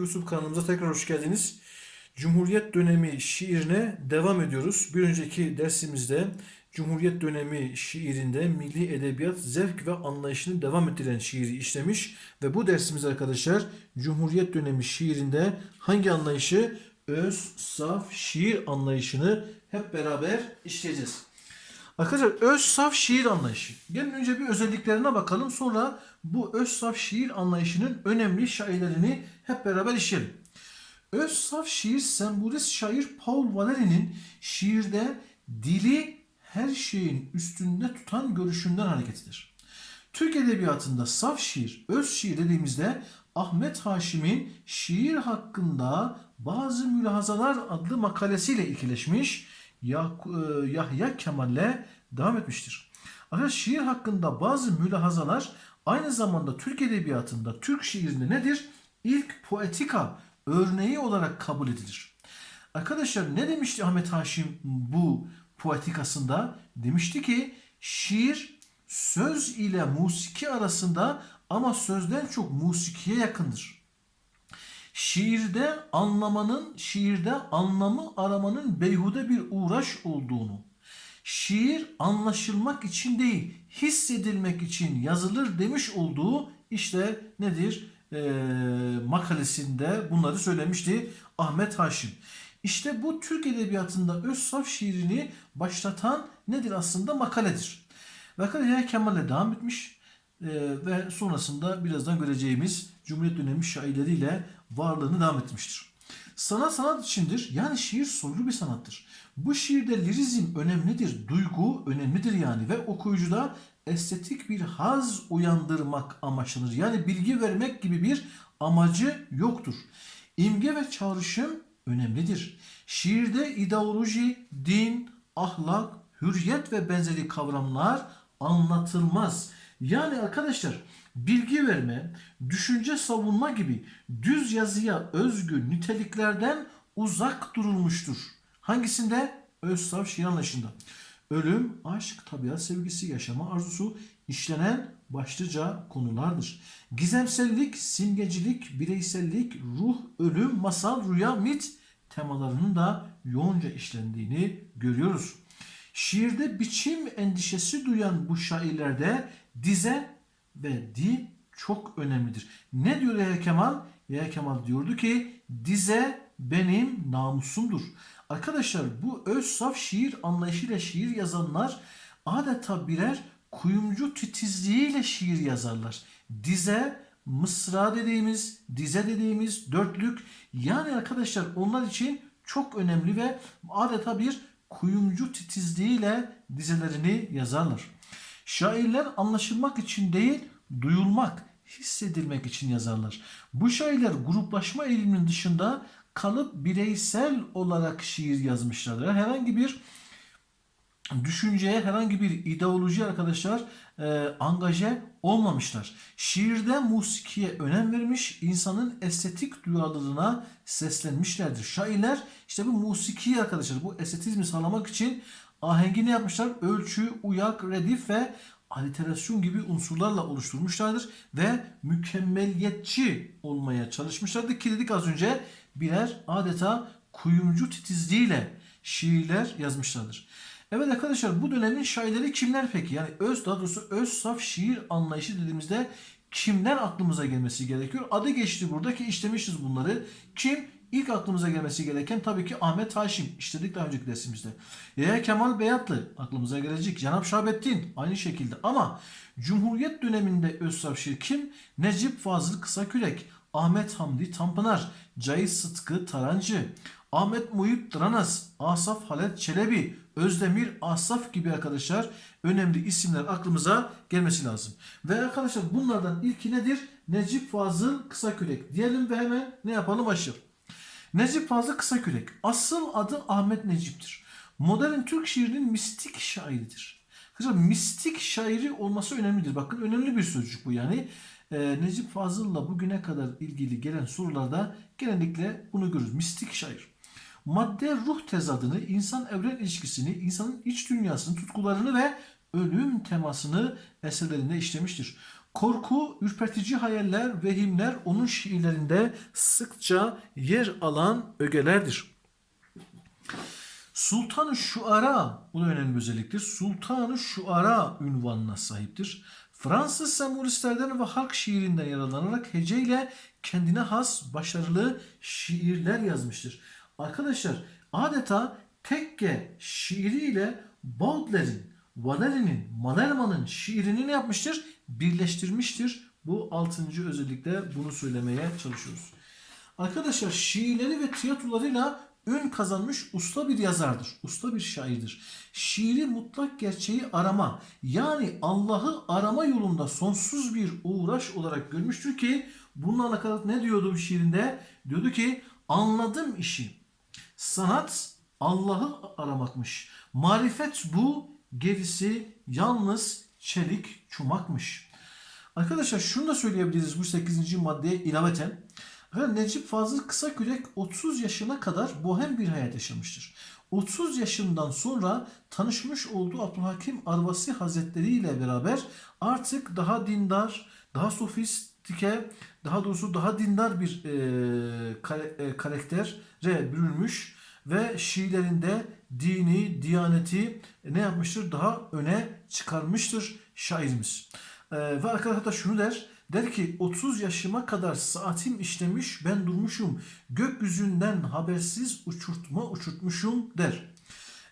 YouTube kanalımıza tekrar hoş geldiniz. Cumhuriyet dönemi şiirine devam ediyoruz. Bir önceki dersimizde Cumhuriyet dönemi şiirinde milli edebiyat zevk ve anlayışını devam ettiren şiiri işlemiş ve bu dersimiz arkadaşlar Cumhuriyet dönemi şiirinde hangi anlayışı öz, saf şiir anlayışını hep beraber işleyeceğiz. Arkadaşlar öz saf şiir anlayışı. Gelin önce bir özelliklerine bakalım. Sonra bu öz saf şiir anlayışının önemli şairlerini hep beraber işleyelim. Öz saf şiir sembolist şair Paul Valéry'nin şiirde dili her şeyin üstünde tutan görüşünden hareketidir. Türk edebiyatında saf şiir, öz şiir dediğimizde Ahmet Haşim'in şiir hakkında bazı mülahazalar adlı makalesiyle e, Yahya Kemal'le devam etmiştir. Arkadaşlar şiir hakkında bazı mülahazalar aynı zamanda Türk edebiyatında, Türk şiirinde nedir? İlk poetika örneği olarak kabul edilir. Arkadaşlar ne demişti Ahmet Haşim bu poetikasında? Demişti ki şiir söz ile musiki arasında ama sözden çok musikiye yakındır. Şiirde anlamanın, şiirde anlamı aramanın beyhude bir uğraş olduğunu, şiir anlaşılmak için değil, hissedilmek için yazılır demiş olduğu işte nedir? Ee, makalesinde bunları söylemişti Ahmet Haşim. İşte bu Türk Edebiyatı'nda öz saf şiirini başlatan nedir aslında makaledir. Makale Kemal'le devam etmiş ee, ve sonrasında birazdan göreceğimiz Cumhuriyet dönemi şairleriyle varlığını devam etmiştir. Sanat sanat içindir. Yani şiir soylu bir sanattır. Bu şiirde lirizm önemlidir. Duygu önemlidir yani ve okuyucuda estetik bir haz uyandırmak amaçlanır. Yani bilgi vermek gibi bir amacı yoktur. İmge ve çağrışım önemlidir. Şiirde ideoloji, din, ahlak, hürriyet ve benzeri kavramlar anlatılmaz. Yani arkadaşlar bilgi verme, düşünce savunma gibi düz yazıya özgü niteliklerden uzak durulmuştur. Hangisinde? Öz saf şiir. Ölüm, aşk, tabiat sevgisi, yaşama arzusu işlenen başlıca konulardır. Gizemsellik, simgecilik, bireysellik, ruh, ölüm, masal, rüya, mit temalarının da yoğunca işlendiğini görüyoruz. Şiirde biçim endişesi duyan bu şairlerde dize ve di çok önemlidir. Ne diyor Yahya Kemal? Yahya Kemal diyordu ki dize benim namusumdur. Arkadaşlar bu öz saf şiir anlayışıyla şiir yazanlar adeta birer kuyumcu titizliğiyle şiir yazarlar. Dize, mısra dediğimiz, dize dediğimiz dörtlük yani arkadaşlar onlar için çok önemli ve adeta bir kuyumcu titizliğiyle dizelerini yazarlar. Şairler anlaşılmak için değil, duyulmak, hissedilmek için yazarlar. Bu şairler gruplaşma eğiliminin dışında kalıp bireysel olarak şiir yazmışlardır. Herhangi bir düşünceye, herhangi bir ideoloji arkadaşlar e, angaje olmamışlar. Şiirde musikiye önem vermiş, insanın estetik duyarlılığına seslenmişlerdir. Şairler işte bu musikiyi arkadaşlar, bu estetizmi sağlamak için ahengini yapmışlar. Ölçü, uyak, redif ve aliterasyon gibi unsurlarla oluşturmuşlardır ve mükemmeliyetçi olmaya çalışmışlardır ki dedik az önce birer adeta kuyumcu titizliğiyle şiirler yazmışlardır. Evet arkadaşlar bu dönemin şairleri kimler peki? Yani öz daha doğrusu öz saf şiir anlayışı dediğimizde kimler aklımıza gelmesi gerekiyor? Adı geçti burada ki işlemişiz bunları. Kim? İlk aklımıza gelmesi gereken tabii ki Ahmet Haşim. İşledik daha önceki dersimizde. Yahya Kemal Beyatlı aklımıza gelecek. Cenab Şahabettin aynı şekilde. Ama Cumhuriyet döneminde öz saf şiir kim? Necip Fazıl Kısakürek, Ahmet Hamdi Tanpınar, Cahit Sıtkı Tarancı, Ahmet Muhit Dranas, Asaf Halet Çelebi, Özdemir Asaf gibi arkadaşlar önemli isimler aklımıza gelmesi lazım. Ve arkadaşlar bunlardan ilki nedir? Necip Fazıl Kısakürek diyelim ve hemen ne yapalım başlayalım. Necip Fazıl Kısakürek asıl adı Ahmet Necip'tir. Modern Türk şiirinin mistik şairidir. Arkadaşlar mistik şairi olması önemlidir. Bakın önemli bir sözcük bu yani. Ee, Necip Fazıl'la bugüne kadar ilgili gelen sorularda genellikle bunu görürüz. Mistik şair. Madde ruh tezadını, insan evren ilişkisini, insanın iç dünyasını, tutkularını ve ölüm temasını eserlerinde işlemiştir. Korku, ürpertici hayaller, vehimler onun şiirlerinde sıkça yer alan ögelerdir. Sultan-ı Şuara, bu da önemli bir özelliktir. Sultan-ı Şuara ünvanına sahiptir. Fransız sembolistlerden ve halk şiirinden yararlanarak heceyle kendine has başarılı şiirler yazmıştır. Arkadaşlar adeta tekke şiiriyle Baudelaire'in, Valeri'nin, Malherman'ın şiirini ne yapmıştır? Birleştirmiştir. Bu altıncı özellikle bunu söylemeye çalışıyoruz. Arkadaşlar şiirleri ve tiyatrolarıyla ün kazanmış usta bir yazardır. Usta bir şairdir. Şiiri mutlak gerçeği arama yani Allah'ı arama yolunda sonsuz bir uğraş olarak görmüştür ki bununla alakalı ne diyordu bu şiirinde? Diyordu ki anladım işi. Sanat Allah'ı aramakmış. Marifet bu, gerisi yalnız çelik çumakmış. Arkadaşlar şunu da söyleyebiliriz bu 8. maddeye ilaveten. Necip Fazıl Kısakürek 30 yaşına kadar bohem bir hayat yaşamıştır. 30 yaşından sonra tanışmış olduğu Abdülhakim Arvasi Hazretleri ile beraber artık daha dindar, daha sofistike, daha doğrusu daha dindar bir e, kare- e, karaktere bürünmüş ve şiirlerinde dini, diyaneti ne yapmıştır? Daha öne çıkarmıştır şairimiz. Ee, ve arkadaşlar şunu der. Der ki 30 yaşıma kadar saatim işlemiş ben durmuşum. Gökyüzünden habersiz uçurtma uçurtmuşum der.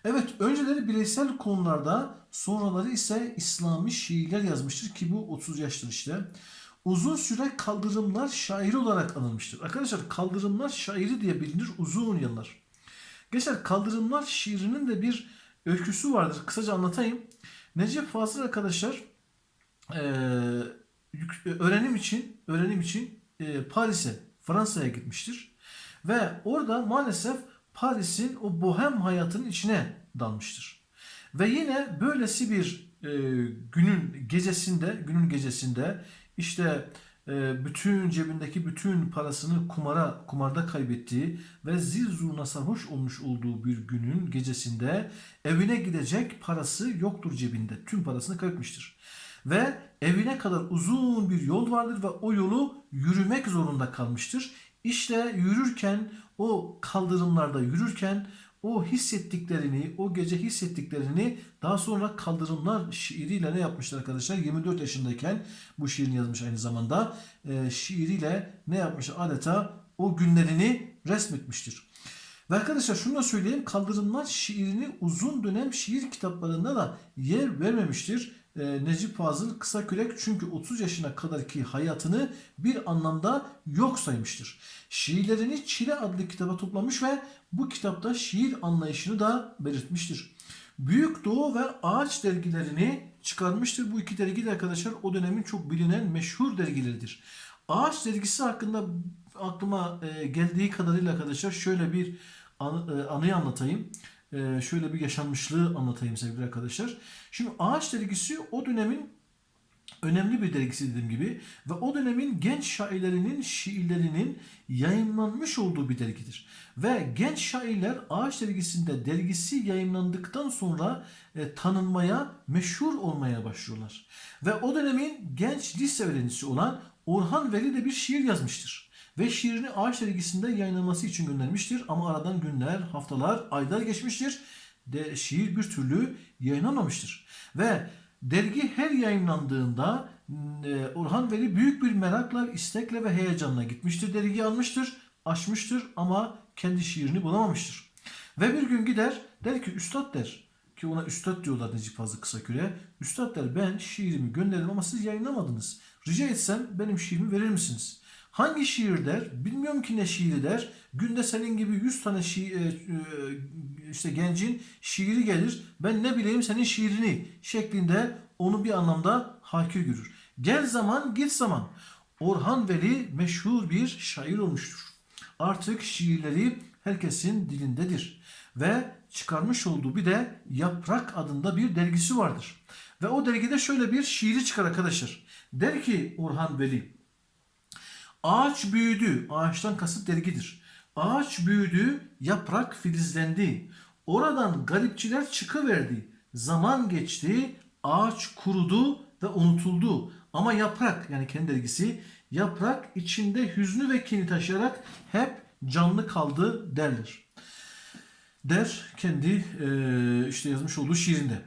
Evet önceleri bireysel konularda sonraları ise İslami şiirler yazmıştır ki bu 30 yaştır işte. Uzun süre kaldırımlar şairi olarak anılmıştır. Arkadaşlar kaldırımlar şairi diye bilinir uzun yıllar. Gençler kaldırımlar şiirinin de bir öyküsü vardır. Kısaca anlatayım. Necip Fazıl arkadaşlar eee, yük- öğrenim için öğrenim için eee, Paris'e, Fransa'ya gitmiştir. Ve orada maalesef Paris'in o bohem hayatının içine dalmıştır. Ve yine böylesi bir eee, günün gecesinde, günün gecesinde işte bütün cebindeki bütün parasını kumara kumarda kaybettiği ve zil zurna sarhoş olmuş olduğu bir günün gecesinde evine gidecek parası yoktur cebinde. Tüm parasını kaybetmiştir. Ve evine kadar uzun bir yol vardır ve o yolu yürümek zorunda kalmıştır. İşte yürürken o kaldırımlarda yürürken o hissettiklerini, o gece hissettiklerini daha sonra kaldırımlar şiiriyle ne yapmışlar arkadaşlar? 24 yaşındayken bu şiirini yazmış aynı zamanda. Ee, şiiriyle ne yapmış? Adeta o günlerini resmetmiştir. Ve arkadaşlar şunu da söyleyeyim. Kaldırımlar şiirini uzun dönem şiir kitaplarında da yer vermemiştir. Ee, Necip Fazıl Kısakürek çünkü 30 yaşına kadarki hayatını bir anlamda yok saymıştır. Şiirlerini Çile adlı kitaba toplamış ve bu kitapta şiir anlayışını da belirtmiştir. Büyük Doğu ve Ağaç dergilerini çıkarmıştır. Bu iki dergi de arkadaşlar o dönemin çok bilinen meşhur dergileridir. Ağaç dergisi hakkında aklıma e, geldiği kadarıyla arkadaşlar şöyle bir e, anıyı anlatayım. E, şöyle bir yaşanmışlığı anlatayım sevgili arkadaşlar. Şimdi Ağaç dergisi o dönemin önemli bir dergisi dediğim gibi ve o dönemin genç şairlerinin şiirlerinin yayınlanmış olduğu bir dergidir. Ve genç şairler Ağaç dergisinde dergisi yayınlandıktan sonra e, tanınmaya, meşhur olmaya başlıyorlar. Ve o dönemin genç lise öğrencisi olan Orhan Veli de bir şiir yazmıştır. Ve şiirini Ağaç dergisinde yayınlanması için göndermiştir. Ama aradan günler, haftalar, aylar geçmiştir. De, şiir bir türlü yayınlanmamıştır. Ve dergi her yayınlandığında e, Orhan Veli büyük bir merakla, istekle ve heyecanla gitmiştir. Dergiyi almıştır, açmıştır ama kendi şiirini bulamamıştır. Ve bir gün gider der ki üstad der ki ona üstad diyorlar Necip Fazıl Kısakür'e. Üstad der ben şiirimi gönderdim ama siz yayınlamadınız. Rica etsem benim şiirimi verir misiniz? Hangi şiir der? Bilmiyorum ki ne şiiri der. Günde senin gibi 100 tane şi- e, e, işte gencin şiiri gelir. Ben ne bileyim senin şiirini şeklinde onu bir anlamda hakir görür. Gel zaman git zaman. Orhan Veli meşhur bir şair olmuştur. Artık şiirleri herkesin dilindedir. Ve çıkarmış olduğu bir de Yaprak adında bir dergisi vardır. Ve o dergide şöyle bir şiiri çıkar arkadaşlar. Der ki Orhan Veli, Ağaç büyüdü. Ağaçtan kasıt dergidir. Ağaç büyüdü, yaprak filizlendi. Oradan garipçiler çıkıverdi. Zaman geçti, ağaç kurudu ve unutuldu. Ama yaprak yani kendi dergisi yaprak içinde hüznü ve kini taşıyarak hep canlı kaldı derler. Der kendi işte yazmış olduğu şiirinde.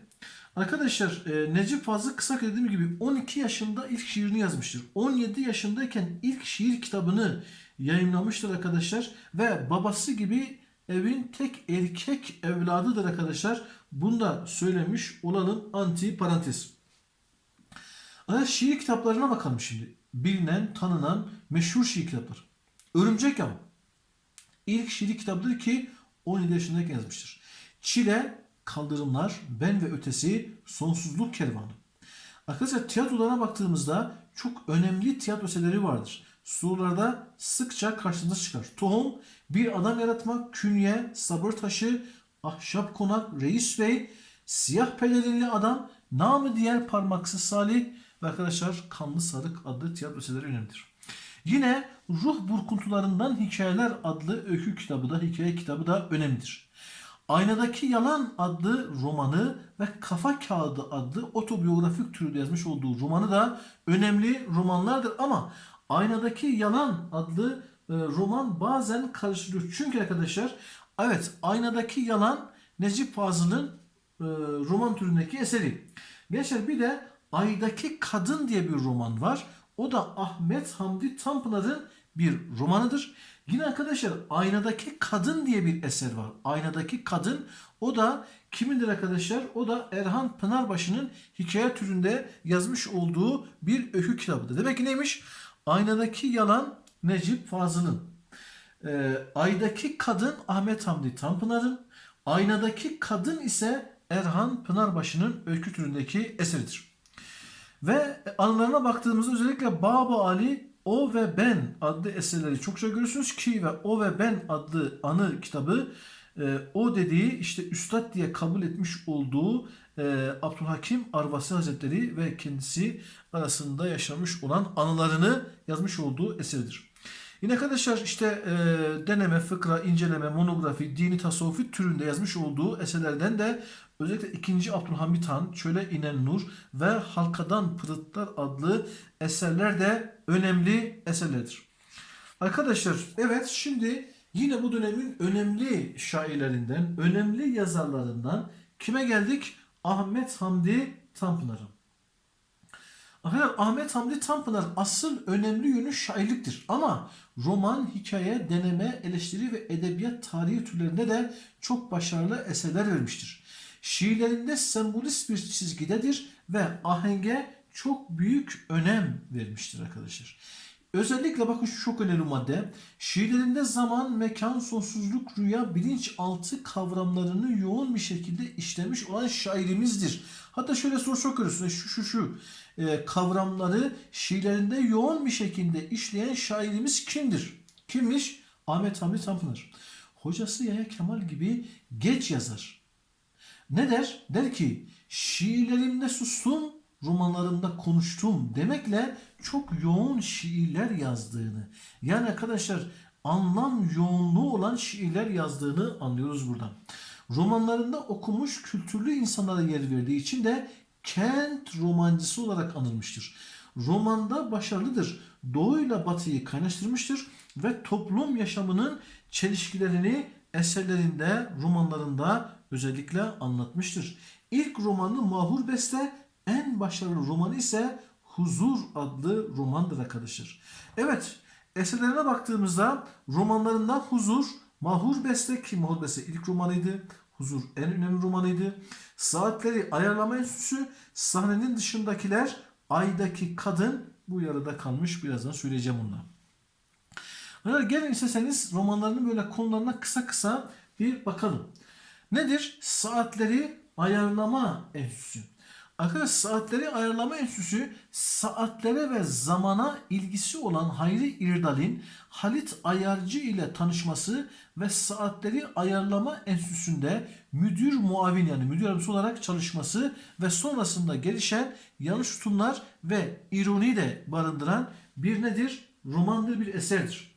Arkadaşlar e, Necip Fazıl Kısak dediğim gibi 12 yaşında ilk şiirini yazmıştır. 17 yaşındayken ilk şiir kitabını yayınlamıştır arkadaşlar. Ve babası gibi evin tek erkek evladıdır arkadaşlar. Bunu da söylemiş olalım anti parantez. Arkadaşlar şiir kitaplarına bakalım şimdi. Bilinen, tanınan, meşhur şiir kitapları. Örümcek Yağı. İlk şiir kitabıdır ki 17 yaşındayken yazmıştır. Çile, Kaldırımlar, Ben ve Ötesi, Sonsuzluk Kervanı. Arkadaşlar tiyatrolarına baktığımızda çok önemli tiyatro eserleri vardır. Sorularda sıkça karşımıza çıkar. Tohum, Bir Adam Yaratmak, Künye, Sabır Taşı, Ahşap Konak, Reis Bey, Siyah Pelerinli Adam, Namı Diğer Parmaksız Salih ve arkadaşlar Kanlı Sarık adlı tiyatro eserleri önemlidir. Yine Ruh Burkuntularından Hikayeler adlı öykü kitabı da, hikaye kitabı da önemlidir. Aynadaki Yalan adlı romanı ve Kafa Kağıdı adlı otobiyografik türde yazmış olduğu romanı da önemli romanlardır ama Aynadaki Yalan adlı e, roman bazen karıştırılıyor. Çünkü arkadaşlar evet Aynadaki Yalan Necip Fazıl'ın e, roman türündeki eseri. Gençler bir de Aydaki Kadın diye bir roman var. O da Ahmet Hamdi Tanpınar'ın bir romanıdır. Yine arkadaşlar Aynadaki Kadın diye bir eser var. Aynadaki Kadın o da kimindir arkadaşlar? O da Erhan Pınarbaşı'nın hikaye türünde yazmış olduğu bir öykü kitabıdır. Demek ki neymiş? Aynadaki Yalan Necip Fazıl'ın. Ee, Aydaki Kadın Ahmet Hamdi Tanpınar'ın. Aynadaki Kadın ise Erhan Pınarbaşı'nın öykü türündeki eseridir. Ve anılarına baktığımızda özellikle Baba Ali O ve Ben adlı eserleri çokça görürsünüz ki ve O ve Ben adlı anı kitabı e, o dediği işte üstad diye kabul etmiş olduğu e, Abdülhakim Arvasi Hazretleri ve kendisi arasında yaşamış olan anılarını yazmış olduğu eseridir. Yine arkadaşlar işte e, deneme, fıkra, inceleme, monografi, dini tasavvufi türünde yazmış olduğu eserlerden de özellikle 2. Abdülhamit Han, Çöle inen Nur ve Halkadan Pırıtlar adlı eserler de önemli eserlerdir. Arkadaşlar evet şimdi yine bu dönemin önemli şairlerinden, önemli yazarlarından kime geldik? Ahmet Hamdi Tanpınar'a. Arkadaşlar Ahmet Hamdi Tanpınar asıl önemli yönü şairliktir. Ama roman, hikaye, deneme, eleştiri ve edebiyat tarihi türlerinde de çok başarılı eserler vermiştir. Şiirlerinde sembolist bir çizgidedir ve ahenge çok büyük önem vermiştir arkadaşlar. Özellikle bakın şu çok önemli madde. Şiirlerinde zaman, mekan, sonsuzluk, rüya, bilinçaltı kavramlarını yoğun bir şekilde işlemiş olan şairimizdir. Hatta şöyle soru soruyorsunuz. Şu şu şu e, kavramları şiirlerinde yoğun bir şekilde işleyen şairimiz kimdir? Kimmiş? Ahmet Hamdi Tanpınar. Hocası Yahya Kemal gibi geç yazar. Ne der? Der ki şiirlerimde sustum, romanlarımda konuştum demekle çok yoğun şiirler yazdığını. Yani arkadaşlar anlam yoğunluğu olan şiirler yazdığını anlıyoruz buradan. Romanlarında okumuş kültürlü insanlara yer verdiği için de kent romancısı olarak anılmıştır. Romanda başarılıdır. Doğuyla batıyı kaynaştırmıştır ve toplum yaşamının çelişkilerini eserlerinde, romanlarında özellikle anlatmıştır. İlk romanı Mahur Beste, en başarılı romanı ise Huzur adlı romandır arkadaşlar. Evet, eserlerine baktığımızda romanlarından Huzur, Mahur Beste ki Mahur Beste ilk romanıydı. Huzur en önemli romanıydı. Saatleri Ayarlama Enstitüsü, sahnenin dışındakiler, Ay'daki Kadın bu yarıda kalmış. Birazdan söyleyeceğim onları. Arkadaşlar gelin isterseniz romanlarının böyle konularına kısa kısa bir bakalım. Nedir? Saatleri Ayarlama Enstitüsü. Arkadaşlar saatleri ayarlama enstitüsü saatlere ve zamana ilgisi olan Hayri İrdal'in Halit Ayarcı ile tanışması ve saatleri ayarlama enstitüsünde müdür muavin yani müdür yardımcısı olarak çalışması ve sonrasında gelişen yanlış tutumlar ve ironi de barındıran bir nedir? Romandır bir eserdir.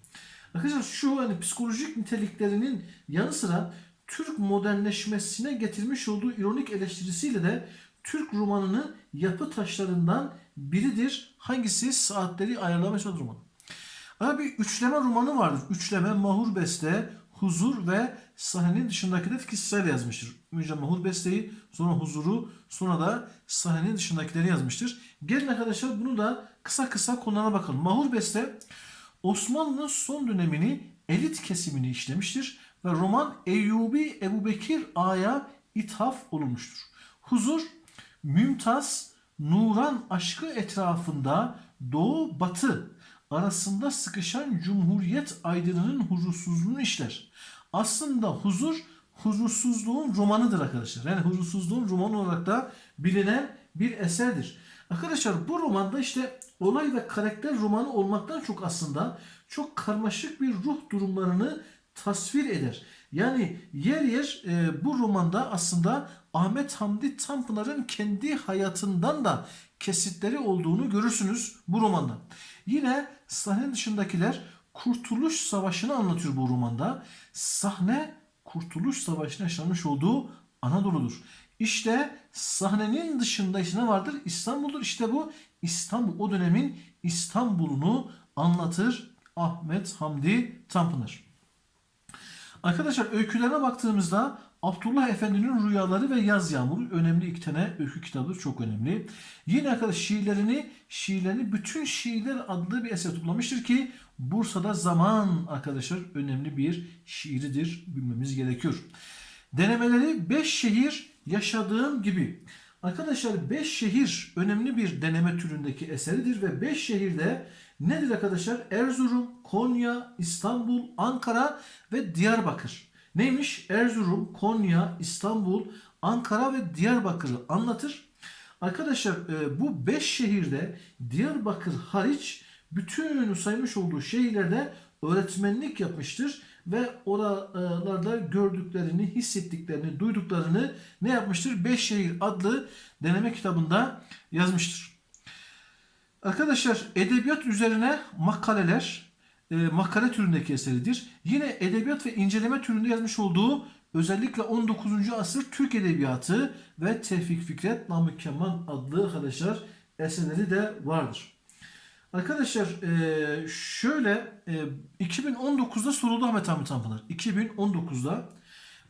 Arkadaşlar şu hani psikolojik niteliklerinin yanı sıra Türk modernleşmesine getirmiş olduğu ironik eleştirisiyle de Türk romanının yapı taşlarından biridir. Hangisi saatleri ayarlama çalışma romanı? Ama bir üçleme romanı vardır. Üçleme, mahur beste, huzur ve sahnenin dışındakiler ki sırayla yazmıştır. Önce mahur besteyi, sonra huzuru, sonra da sahnenin dışındakileri yazmıştır. Gelin arkadaşlar bunu da kısa kısa konularına bakalım. Mahur beste Osmanlı'nın son dönemini elit kesimini işlemiştir ve roman Eyyubi Ebu Bekir Ağa'ya ithaf olunmuştur. Huzur, Mümtaz, Nuran aşkı etrafında Doğu Batı arasında sıkışan Cumhuriyet aydınının huzursuzluğunu işler. Aslında huzur, huzursuzluğun romanıdır arkadaşlar. Yani huzursuzluğun romanı olarak da bilinen bir eserdir. Arkadaşlar bu romanda işte olay ve karakter romanı olmaktan çok aslında çok karmaşık bir ruh durumlarını tasvir eder. Yani yer yer e, bu romanda aslında Ahmet Hamdi Tanpınar'ın kendi hayatından da kesitleri olduğunu görürsünüz bu romanda. Yine sahne dışındakiler Kurtuluş Savaşı'nı anlatıyor bu romanda. Sahne Kurtuluş Savaşı'nın yaşanmış olduğu Anadolu'dur. İşte sahnenin dışında işte ne vardır? İstanbul'dur. İşte bu İstanbul o dönemin İstanbul'unu anlatır Ahmet Hamdi Tanpınar. Arkadaşlar öykülerine baktığımızda Abdullah Efendi'nin Rüyaları ve Yaz Yağmuru önemli iki tane öykü kitabı çok önemli. Yine arkadaş şiirlerini, şiirlerini bütün şiirler adlı bir eser toplamıştır ki Bursa'da zaman arkadaşlar önemli bir şiiridir bilmemiz gerekiyor. Denemeleri 5 şehir yaşadığım gibi. Arkadaşlar 5 şehir önemli bir deneme türündeki eseridir ve 5 şehirde nedir arkadaşlar? Erzurum, Konya, İstanbul, Ankara ve Diyarbakır. Neymiş? Erzurum, Konya, İstanbul, Ankara ve Diyarbakır'ı anlatır. Arkadaşlar e, bu 5 şehirde Diyarbakır hariç bütün saymış olduğu şehirlerde öğretmenlik yapmıştır ve oralarda gördüklerini, hissettiklerini, duyduklarını ne yapmıştır? Beş Şehir adlı deneme kitabında yazmıştır. Arkadaşlar edebiyat üzerine makaleler, e, makale türündeki eseridir. Yine edebiyat ve inceleme türünde yazmış olduğu özellikle 19. asır Türk Edebiyatı ve Tevfik Fikret Namık Kemal adlı arkadaşlar eserleri de vardır. Arkadaşlar e, şöyle e, 2019'da soruldu Ahmet Hamit Tanpınar. 2019'da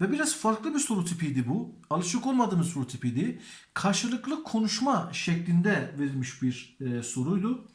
ve biraz farklı bir soru tipiydi bu. Alışık olmadığımız soru tipiydi. Karşılıklı konuşma şeklinde verilmiş bir e, soruydu.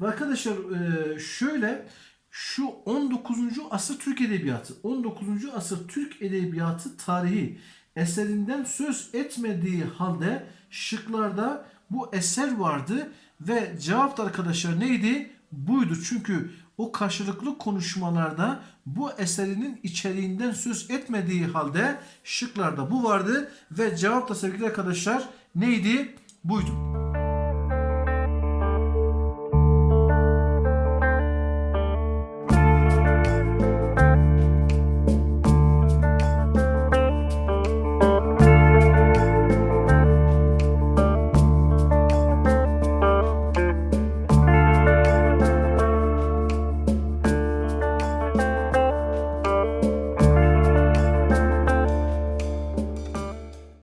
Ve arkadaşlar e, şöyle şu 19. asır Türk Edebiyatı, 19. asır Türk Edebiyatı tarihi eserinden söz etmediği halde şıklarda bu eser vardı ve cevap da arkadaşlar neydi? Buydu. Çünkü o karşılıklı konuşmalarda bu eserinin içeriğinden söz etmediği halde şıklarda bu vardı ve cevap da sevgili arkadaşlar neydi? Buydu.